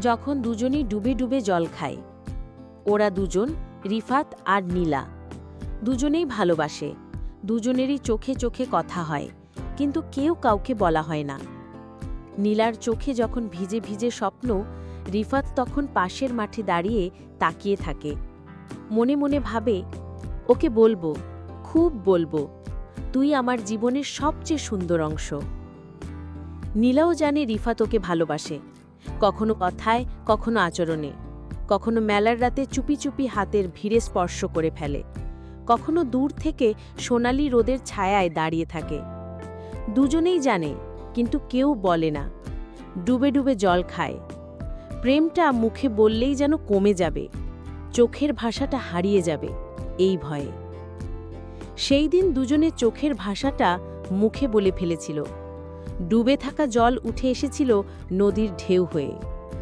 যখন দুজনই ডুবে ডুবে জল খায়। ওরা দুজন, রিফাত আর নীলা। দুজনেই ভালোবাসে। দুজনেরই চোখে চোখে কথা হয়, কিন্তু কেউ কাউকে বলা হয় না। নীলার চোখে যখন ভিজে ভিজে স্বপ্ন, রিফাত তখন পাশের মাঠে দাঁড়িয়ে তাকিয়ে থাকে। মনে মনে ভাবে, ওকে বলব, খুব বলব, তুই আমার জীবনের সবচেয়ে সুন্দর অংশ। নীলাও জানে রিফাত ওকে ভালোবাসে। কখনো কথায়, কখনো আচরণে। কখনো মেলার রাতে চুপি চুপি হাতের ভিড়ে স্পর্শ করে ফেলে। কখনো দূর থেকে সোনালি রোদের ছায়ায় দাঁড়িয়ে থাকে। দুজনেই জানে, কিন্তু কেউ বলে না। ডুবে ডুবে জল খায়। প্রেমটা মুখে বললেই যেন কমে যাবে। চোখের ভাষাটা হারিয়ে যাবে এই ভয়ে। সেই দিন দুজনে চোখের ভাষাটা মুখে বলে ফেলেছিল। ডুবে থাকা জল উঠে এসেছিল নদীর ঢেউ হয়ে।